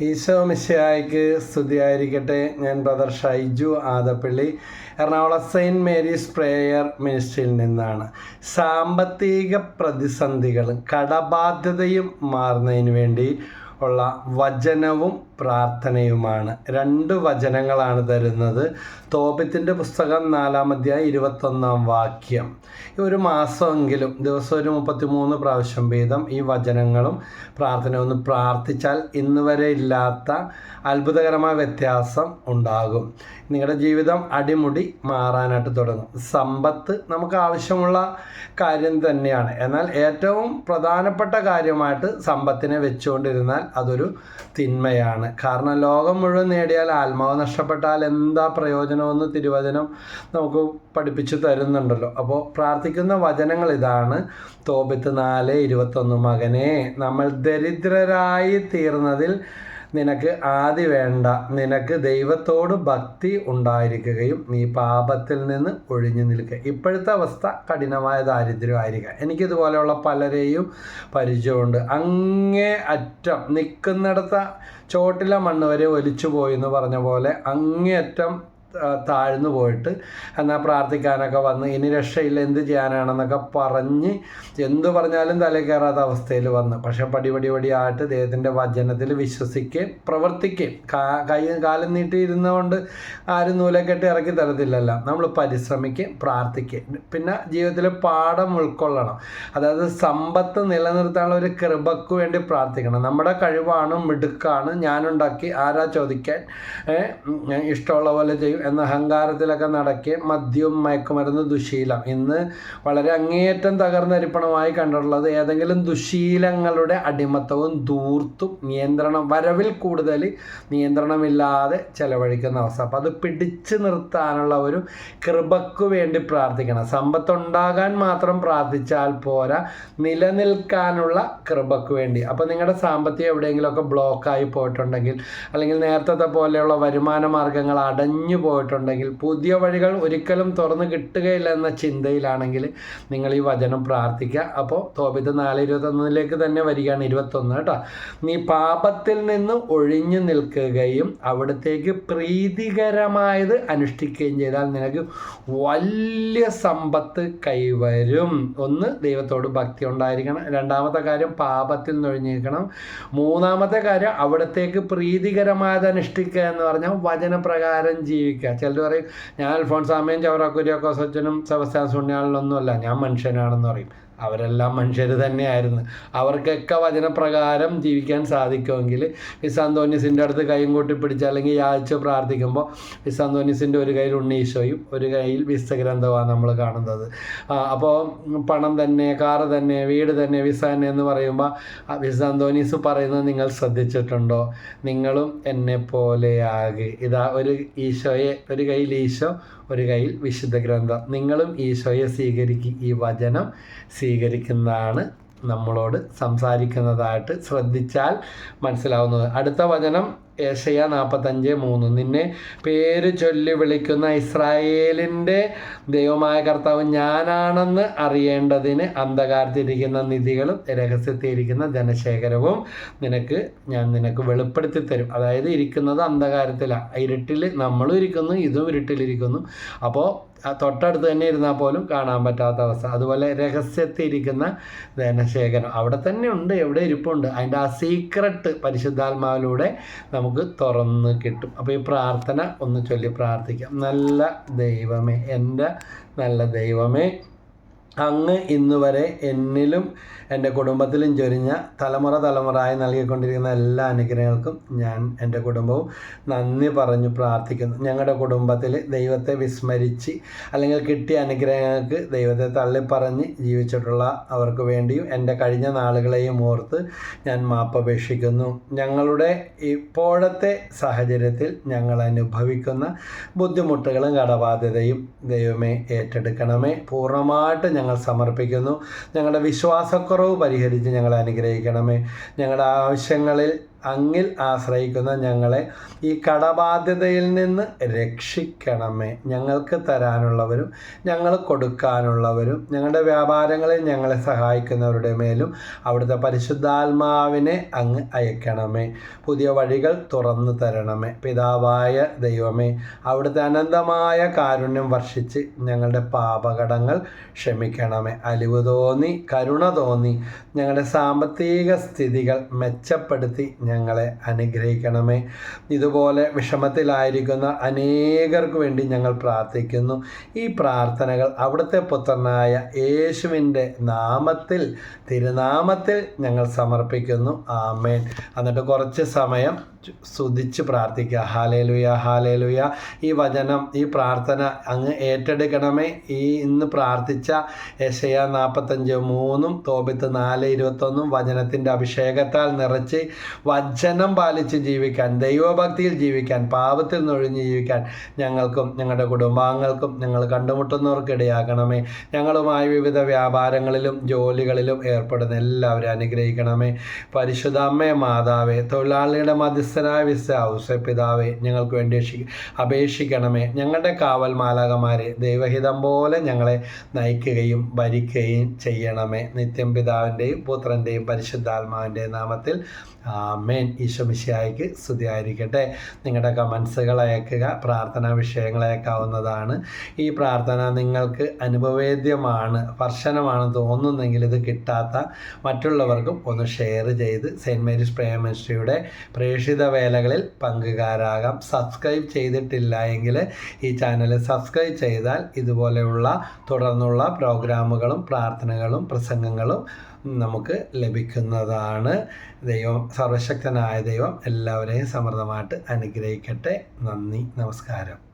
ഈശോ മിശയായിക്ക് സ്തുതിയായിരിക്കട്ടെ. ഞാൻ brother Shaiju Adappally. Ernakulam saint Mary's prayer മിനിസ്ട്രിയിൽ നിന്നാണ്. സാമ്പത്തിക പ്രതിസന്ധികളും കടബാധ്യതയും മാറുന്നതിന് വേണ്ടി ഉള്ള വചനവും പ്രാർത്ഥനയുമാണ്. രണ്ട് വചനങ്ങളാണ് തരുന്നത്. തോപത്തിന്റെ പുസ്തകം നാലാം അധ്യായം ഇരുപത്തൊന്നാം വാക്യം. ഒരു മാസമെങ്കിലും ദിവസം ഒരു മുപ്പത്തിമൂന്ന് പ്രാവശ്യം വീതം ഈ വചനങ്ങളും പ്രാർത്ഥനയും ഒന്ന് പ്രാർത്ഥിച്ചാൽ ഇന്ന് വരെ ഇല്ലാത്ത അത്ഭുതകരമായ വ്യത്യാസം ഉണ്ടാകും. നിങ്ങളുടെ ജീവിതം അടിമുടി മാറാനായിട്ട് തുടങ്ങും. സമ്പത്ത് നമുക്ക് ആവശ്യമുള്ള കാര്യം തന്നെയാണ്. എന്നാൽ ഏറ്റവും പ്രധാനപ്പെട്ട കാര്യമായിട്ട് സമ്പത്തിനെ വെച്ചുകൊണ്ടിരുന്നാൽ അതൊരു തിന്മയാണ്. കാരണം ലോകം മുഴുവൻ നേടിയാൽ ആത്മാവ് നഷ്ടപ്പെട്ടാൽ എന്താ പ്രയോജനമെന്ന് തിരുവചനം നമുക്ക് പഠിപ്പിച്ചു തരുന്നുണ്ടല്ലോ. അപ്പോൾ പ്രാർത്ഥിക്കുന്ന വചനങ്ങൾ ഇതാണ്. തോപിത്ത് നാല് ഇരുപത്തൊന്ന് മകനെ നമ്മൾ ദരിദ്രരായി തീർന്നതിൽ നിനക്ക് ആദി വേണ്ട. നിനക്ക് ദൈവത്തോട് ഭക്തി ഉണ്ടായിരിക്കുകയും നീ പാപത്തിൽ നിന്ന് ഒഴിഞ്ഞു നിൽക്കുക. ഇപ്പോഴത്തെ അവസ്ഥ കഠിനമായ ദാരിദ്ര്യമായിരിക്കുക എനിക്കിതുപോലെയുള്ള പലരെയും പരിചയമുണ്ട്. അങ്ങേ അറ്റം നിൽക്കുന്നിടത്ത ചോട്ടിലെ മണ്ണ് വരെ ഒലിച്ചു പോയി എന്ന് പറഞ്ഞ പോലെ അങ്ങേയറ്റം താഴ്ന്നു പോയിട്ട് എന്നാൽ പ്രാർത്ഥിക്കാനൊക്കെ വന്ന് ഇനി രക്ഷയില്ല എന്ത് ചെയ്യാനാണെന്നൊക്കെ പറഞ്ഞ് എന്തു പറഞ്ഞാലും തല കയറാത്ത അവസ്ഥയിൽ വന്ന്. പക്ഷെ പടി പടി പടിയായിട്ട് ദൈവത്തിന്റെ വചനത്തിൽ വിശ്വസിക്കുകയും പ്രവർത്തിക്കുകയും കൈ കാലം നീട്ടി ഇരുന്നുകൊണ്ട് ആരും നൂലക്കെട്ട് ഇറക്കി തരത്തില്ലല്ലോ. നമ്മൾ പരിശ്രമിക്കുകയും പ്രാർത്ഥിക്കുകയും. പിന്നെ ജീവിതത്തിൽ പാഠം ഉൾക്കൊള്ളണം. അതായത് സമ്പത്ത് നിലനിർത്താനുള്ള ഒരു കൃപക്ക് വേണ്ടി പ്രാർത്ഥിക്കണം. നമ്മുടെ കഴിവാണ് മിടുക്കാണ് ഞാനുണ്ടാക്കി ആരാ ചോദിക്കാൻ ഇഷ്ടമുള്ള പോലെ ചെയ്യും. എന്ന അഹങ്കാരത്തിലൊക്കെ നടക്കി മദ്യവും മയക്കുമരുന്ന് ദുശീലം. ഇന്ന് വളരെ അങ്ങേയറ്റം തകർന്നരിപ്പണമായി കണ്ടിട്ടുള്ളത് ഏതെങ്കിലും ദുശീലങ്ങളുടെ അടിമത്തവും ദൂർത്തും നിയന്ത്രണം വരവിൽ കൂടുതൽ നിയന്ത്രണമില്ലാതെ ചെലവഴിക്കുന്ന അവസ്ഥ. അപ്പം അത് പിടിച്ചു നിർത്താനുള്ള ഒരു കൃപക്ക് വേണ്ടി പ്രാർത്ഥിക്കണം. സമ്പത്തുണ്ടാകാൻ മാത്രം പ്രാർത്ഥിച്ചാൽ പോരാ നിലനിൽക്കാനുള്ള കൃപക്ക് വേണ്ടി. അപ്പോൾ നിങ്ങളുടെ സാമ്പത്തികം എവിടെയെങ്കിലുമൊക്കെ ബ്ലോക്കായി പോയിട്ടുണ്ടെങ്കിൽ അല്ലെങ്കിൽ നേരത്തെ പോലെയുള്ള വരുമാന മാർഗങ്ങൾ അടഞ്ഞു പോയിട്ടുണ്ടെങ്കിൽ പുതിയ വഴികൾ ഒരിക്കലും തുറന്നു കിട്ടുകയില്ല എന്ന ചിന്തയിലാണെങ്കിൽ നിങ്ങൾ ഈ വചനം പ്രാർത്ഥിക്കുക. അപ്പോൾ തോപിത്ത് നാല് ഇരുപത്തൊന്നിലേക്ക് തന്നെ വരികയാണ് ഇരുപത്തൊന്ന് കേട്ടോ. നീ പാപത്തിൽ നിന്ന് ഒഴിഞ്ഞു നിൽക്കുകയും അവിടത്തേക്ക് പ്രീതികരമായത് അനുഷ്ഠിക്കുകയും ചെയ്താൽ നിനക്ക് വലിയ സമ്പത്ത് കൈവരും. ഒന്ന് ദൈവത്തോട് ഭക്തി ഉണ്ടായിരിക്കണം. രണ്ടാമത്തെ കാര്യം പാപത്തിൽ നിന്ന് ഒഴിഞ്ഞിരിക്കണം. മൂന്നാമത്തെ കാര്യം അവിടത്തേക്ക് പ്രീതികരമായത് അനുഷ്ഠിക്കുക എന്ന് പറഞ്ഞാൽ വചനപ്രകാരം ജീവിക്കുക. ചിലർ പറയും ഞാൻ അൽഫോൺസാമയും ചവറാക്കുരിയൊക്കെ സച്ചനും സെബസ്ത്യാൻ സുണ്യാളിലൊന്നുമല്ല ഞാൻ മനുഷ്യനാണെന്ന് പറയും. അവരെല്ലാം മനുഷ്യർ തന്നെയായിരുന്നു. അവർക്കൊക്കെ വചനപ്രകാരം ജീവിക്കാൻ സാധിക്കുമെങ്കിൽ വിസാന്തോനിസിന്റെ അടുത്ത് കൈയും കൂട്ടി പിടിച്ച് അല്ലെങ്കിൽ യാഴ്ച പ്രാർത്ഥിക്കുമ്പോൾ വിസാന്തോനിസിന്റെ ഒരു കയ്യിൽ ഉണ്ണീശോയും ഒരു കയ്യിൽ വിസ്തഗ്രന്ഥമാണ് നമ്മൾ കാണുന്നത്. അപ്പോൾ പണം തന്നെ കാറ് തന്നെ വീട് തന്നെ വിസ തന്നെ എന്ന് പറയുമ്പോൾ വിസാന്തോനീസ് പറയുന്നത് നിങ്ങൾ ശ്രദ്ധിച്ചിട്ടുണ്ടോ? നിങ്ങളും എന്നെ പോലെയാകെ ഇതാ ഒരു ഈശോയെ ഒരു കയ്യിൽ ഈശോ ഒരു കയ്യിൽ വിശുദ്ധ ഗ്രന്ഥം. നിങ്ങളും ഈശോയെ സ്വീകരിക്കുക ഈ വചനം സ്വീകരിക്കുന്നതാണ് നമ്മളോട് സംസാരിക്കുന്നതായിട്ട് ശ്രദ്ധിച്ചാൽ മനസ്സിലാവുന്നത്. അടുത്ത വചനം ഏഷ്യ നാൽപ്പത്തഞ്ച് മൂന്ന്. നിന്നെ പേര് ചൊല്ലി വിളിക്കുന്ന ഇസ്രായേലിന്റെ ദൈവമായ കർത്താവ് ഞാനാണെന്ന് അറിയേണ്ടതിന് അന്ധകാരത്തിരിക്കുന്ന നിധികളും രഹസ്യത്തിരിക്കുന്ന ധനശേഖരവും നിനക്ക് ഞാൻ നിനക്ക് വെളിപ്പെടുത്തി തരും. അതായത് ഇരിക്കുന്നത് അന്ധകാരത്തിലാണ് ഇരുട്ടിൽ നമ്മളും ഇരിക്കുന്നു ഇതും ഇരുട്ടിലിരിക്കുന്നു. അപ്പോൾ തൊട്ടടുത്ത് തന്നെ ഇരുന്നാൽ പോലും കാണാൻ പറ്റാത്ത അവസ്ഥ. അതുപോലെ രഹസ്യത്തിരിക്കുന്ന ധനശേഖരം അവിടെ തന്നെ ഉണ്ട് എവിടെ ഇരിപ്പുണ്ട്. അതിന്റെ ആ സീക്രട്ട് പരിശുദ്ധാത്മാവിലൂടെ നമുക്ക് തുറന്ന് കിട്ടും. അപ്പോൾ ഈ പ്രാർത്ഥന ഒന്ന് ചൊല്ലി പ്രാർത്ഥിക്കാം. നല്ല ദൈവമേ എന്റെ നല്ല ദൈവമേ അങ്ങ് ഇന്ന് വരെ എന്നിലും എന്റെ കുടുംബത്തിലും ചൊരിഞ്ഞ തലമുറ തലമുറയായി നൽകിക്കൊണ്ടിരിക്കുന്ന എല്ലാ അനുഗ്രഹങ്ങൾക്കും ഞാൻ എന്റെ കുടുംബവും നന്ദി പറഞ്ഞു പ്രാർത്ഥിക്കുന്നു. ഞങ്ങളുടെ കുടുംബത്തിൽ ദൈവത്തെ വിസ്മരിച്ച് അല്ലെങ്കിൽ കിട്ടിയ അനുഗ്രഹങ്ങൾക്ക് ദൈവത്തെ തള്ളിപ്പറഞ്ഞ് ജീവിച്ചിട്ടുള്ള അവർക്ക് വേണ്ടിയും എന്റെ കഴിഞ്ഞ നാളുകളെയും ഓർത്ത് ഞാൻ മാപ്പപേക്ഷിക്കുന്നു. ഞങ്ങളുടെ ഇപ്പോഴത്തെ സാഹചര്യത്തിൽ ഞങ്ങൾ അനുഭവിക്കുന്ന ബുദ്ധിമുട്ടുകളും കടബാധ്യതയും ദൈവമേ ഏറ്റെടുക്കണമേ. പൂർണമായിട്ട് ഞങ്ങൾ സമർപ്പിക്കുന്നു. ഞങ്ങളുടെ വിശ്വാസക്കുറവ് പരിഹരിച്ച് ഞങ്ങളെ അനുഗ്രഹിക്കണമേ. ഞങ്ങളുടെ ആവശ്യങ്ങളിൽ അങ്ങിൽ ആശ്രയിക്കുന്ന ഞങ്ങളെ ഈ കടബാധ്യതയിൽ നിന്ന് രക്ഷിക്കണമേ. ഞങ്ങൾക്ക് തരാനുള്ളവരും ഞങ്ങൾ കൊടുക്കാനുള്ളവരും ഞങ്ങളുടെ വ്യാപാരങ്ങളിൽ ഞങ്ങളെ സഹായിക്കുന്നവരുടെ മേലും അവിടുത്തെ പരിശുദ്ധാത്മാവിനെ അങ്ങ് അയക്കണമേ. പുതിയ വഴികൾ തുറന്നു തരണമേ. പിതാവായ ദൈവമേ അവിടുത്തെ അനന്തമായ കാരുണ്യം വർഷിച്ച് ഞങ്ങളുടെ പാപകടങ്ങൾ ക്ഷമിക്കണമേ. അലിവ് തോന്നി കരുണ തോന്നി ഞങ്ങളുടെ സാമ്പത്തിക സ്ഥിതികൾ മെച്ചപ്പെടുത്തി ഞങ്ങളെ അനുഗ്രഹിക്കണമേ. ഇതുപോലെ വിഷമത്തിലായിരിക്കുന്ന അനേകർക്ക് വേണ്ടി ഞങ്ങൾ പ്രാർത്ഥിക്കുന്നു. ഈ പ്രാർത്ഥനകൾ അവിടുത്തെ പുത്രനായ യേശുവിന്റെ നാമത്തിൽ തിരുനാമത്തിൽ ഞങ്ങൾ സമർപ്പിക്കുന്നു. ആമേൻ. എന്നിട്ട് കുറച്ച് സമയം സ്തുതിച്ച് പ്രാർത്ഥിക്കുക. ഹാലേലുയ ഹാലേലുയ ഈ വചനം ഈ പ്രാർത്ഥന അങ്ങ് ഏറ്റെടുക്കണമേ. ഈ ഇന്ന് പ്രാർത്ഥിച്ച യശയ നാൽപ്പത്തഞ്ച് മൂന്നും തോപിത്ത് നാല് ഇരുപത്തൊന്നും വചനത്തിന്റെ അഭിഷേകത്താൽ നിറച്ച് വചനം പാലിച്ച് ജീവിക്കാൻ ദൈവഭക്തിയിൽ ജീവിക്കാൻ പാപത്തിൽ നൊഴിഞ്ഞ് ജീവിക്കാൻ ഞങ്ങൾക്കും ഞങ്ങളുടെ കുടുംബാംഗങ്ങൾക്കും ഞങ്ങൾ കണ്ടുമുട്ടുന്നവർക്കിടയാക്കണമേ. ഞങ്ങളുമായി വിവിധ വ്യാപാരങ്ങളിലും ജോലികളിലും ഏർപ്പെടുന്ന എല്ലാവരും അനുഗ്രഹിക്കണമേ. പരിശുദ്ധ അമ്മേ മാതാവേ തൊഴിലാളിയുടെ മധ്യസ്ഥനായ ഔസ പിതാവേ ഞങ്ങൾക്ക് വേണ്ടി അപേക്ഷിക്കണമേ. ഞങ്ങളുടെ കാവൽ മാലാകമാരെ ദൈവഹിതം പോലെ ഞങ്ങളെ നയിക്കുകയും ഭരിക്കുകയും ചെയ്യണമേ. നിത്യം പിതാവിന്റെയും പുത്രന്റെയും പരിശുദ്ധാത്മാവിന്റെയും നാമത്തിൽ ആമേൻ. ഈശോമിശിയായിക്ക് സ്തുതിയായിരിക്കട്ടെ. നിങ്ങളുടെ കമൻസുകൾ അയക്കുക പ്രാർത്ഥനാ വിഷയങ്ങൾ അയക്കാവുന്നതാണ്. ഈ പ്രാർത്ഥന നിങ്ങൾക്ക് അനുഭവേദ്യമാണ് സ്പർശനമാണ് തോന്നുന്നെങ്കിൽ ഇത് കിട്ടാത്ത മറ്റുള്ളവർക്കും ഒന്ന് ഷെയർ ചെയ്ത് സെന്റ് മേരീസ് പ്രേയ മിനിസ്ട്രിയുടെ പ്രേക്ഷിത വേലകളിൽ പങ്കുകാരാകാം. സബ്സ്ക്രൈബ് ചെയ്തിട്ടില്ല എങ്കിൽ ഈ ചാനൽ സബ്സ്ക്രൈബ് ചെയ്താൽ ഇതുപോലെയുള്ള തുടർന്നുള്ള പ്രോഗ്രാമുകളും പ്രാർത്ഥനകളും പ്രസംഗങ്ങളും നമുക്ക് ലഭിക്കുന്നതാണ്. ദൈവം സർവശക്തനായ ദൈവം എല്ലാവരെയും സമൃദ്ധമായിട്ട് അനുഗ്രഹിക്കട്ടെ. നന്ദി നമസ്കാരം.